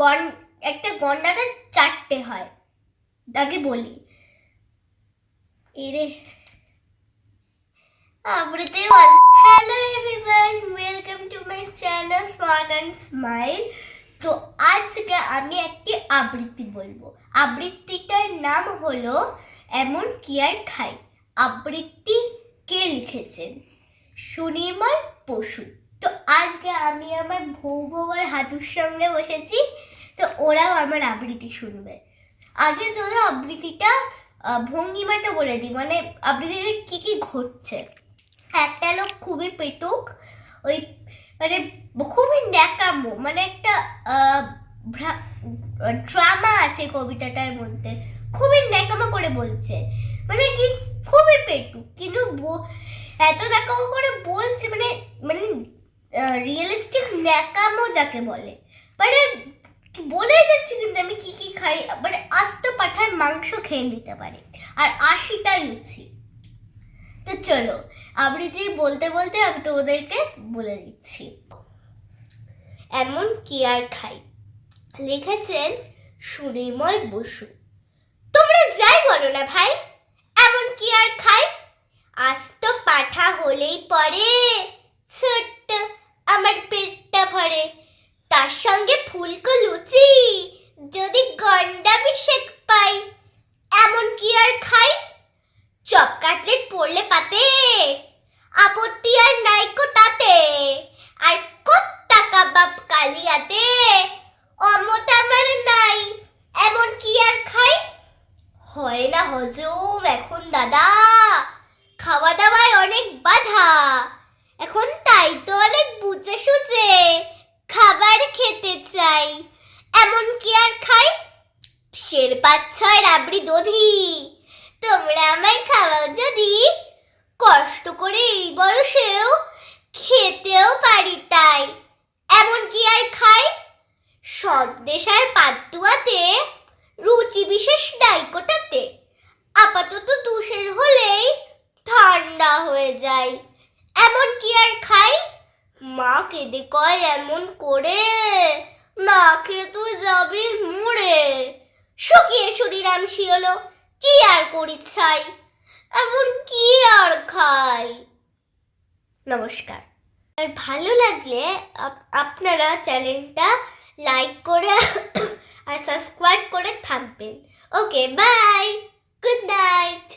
গন, একটা গন্ডাতে চারটে হয়। তাকে বলি, এরে, আবৃত্তি hello everyone welcome to my channel smart and smile তো আজকে আমি একটি আবৃত্তি বলব। আবৃত্তিটার নাম হলো, এমন কি আর খাই? আবৃত্তি কে লিখেছেন? সুনির্মল পশু তো আজকে আমি আমার বউ আর হাতুর সঙ্গে বসেছি। তো ওরাও আমার আবৃত্তি শুনবে। আগে ধরো আবৃত্তিটা ভঙ্গিমাটা বলে দিই মানে আবৃত্তিতে কি কি ঘটছে। একটা লোক খুবই পেটুক, ওই মানে খুবই ন্যাকামো মানে একটা ড্রামা আছে কবিতাটার মধ্যে, খুবই ন্যাকামো করে বলছে। মানে কি, খুবই পেটুক, কিন্তু এত ন্যাকামো করে বলছে মানে মানে রিয়েলিস্টিক ন্যাকামো যাকে বলে। মানে বলে যাচ্ছে কিন্তু আমি কি কি খাই মানে আস্ত পাঠার মাংস খেয়ে নিতে পারি। আর আশিটা লুচি। তো চলো, আবৃত্তি বলতে বলতে আমি তোমাদেরকে বলে দিচ্ছি। এমন কি আর খাই? লিখেছেন সুনির্মল বসু। তোমরা যাই বলো না ভাই, এমন কি আর খাই? আস্ত পাঠা হলেই পরে ছোট্ট আমার পেটটা ভরে তার সঙ্গে ফুলকো লুচি যদি গন্ডা বিশেক পাই এমন কি আর খাই চপ কাটলেট পড়লে পাতে আপত্তি আর নাইকো তাতে আর কত কাবাব কালিয়াতে অমত আমার নাই এমন কি আর খাই হয় না হজম এখন দাদা খাওয়া দাওয়ায় অনেক বাধা। এখন তাই তো অনেক বুঝে সুঝে খাবার খেতে চাই। এমন কি আর খাই? শের পাঁচ ছয় রাবড়ি দধি। তোমরা আমায় খাওয়াও যদি, কষ্ট করে এই বয়সেও খেতেও পারি তাই। এমন কি আর খাই? সন্দেশ আর পাতুয়াতে রুচি বিশেষ ডাইকোটাতে আপাতত তুষের হলেই ঠান্ডা হয়ে যায়। এমন কি আর খাই? মা কেঁদে কয়, এমন করে না খেয়ে তুই যাবি মুড়ে শুকিয়ে শরীরাম শিওলো, কি আর করি এমন কি আর খাই? নমস্কার। আর ভালো লাগলে আপ- আপনারা চ্যানেলটা লাইক করে আর সাবস্ক্রাইব করে থাকবেন ওকে বাই গুড নাইট